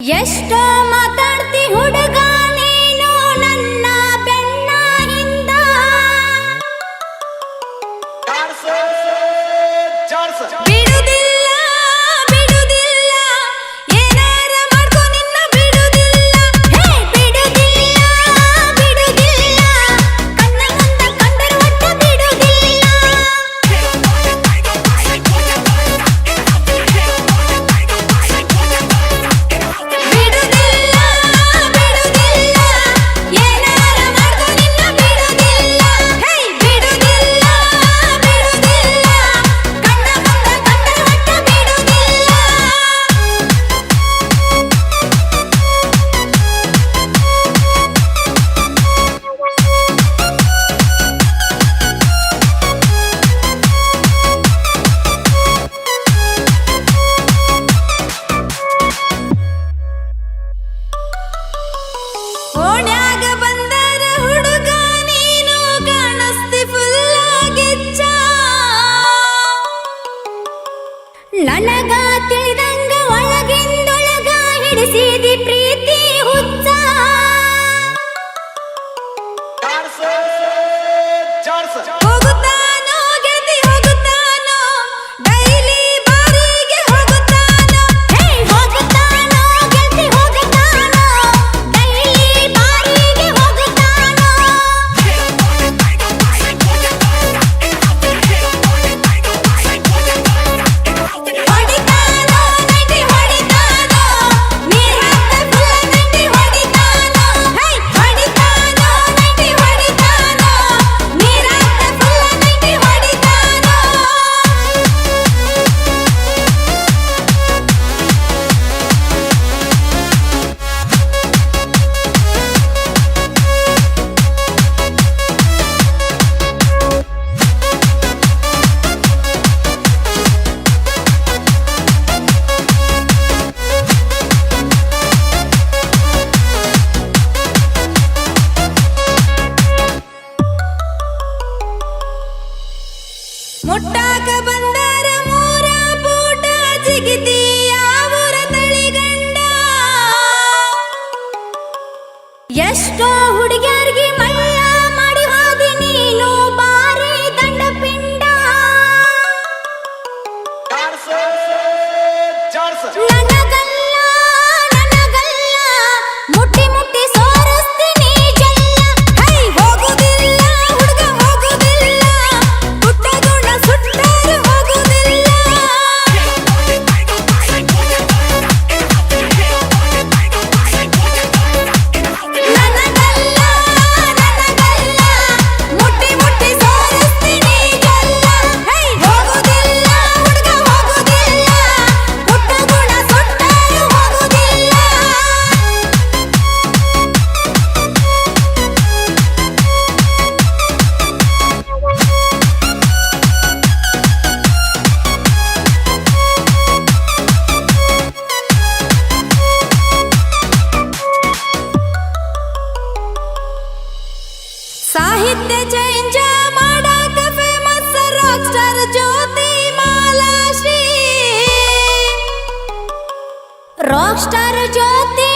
ಎಷ್ಟೋ ಮಾತಾಡ್ತಿ ಹುಡುಗ ಎಷ್ಟೋ ಹುಡುಗಿಯರಿಗೆ ಮಳ್ಳ ಮಾಡಿ ಹೋದಿ ನೀನು ಬಾರಿ ದಂಡ ಪಿಂಡ ರಾಕ್ ಸ್ಟಾರ್ ಜ್ಯೋತಿ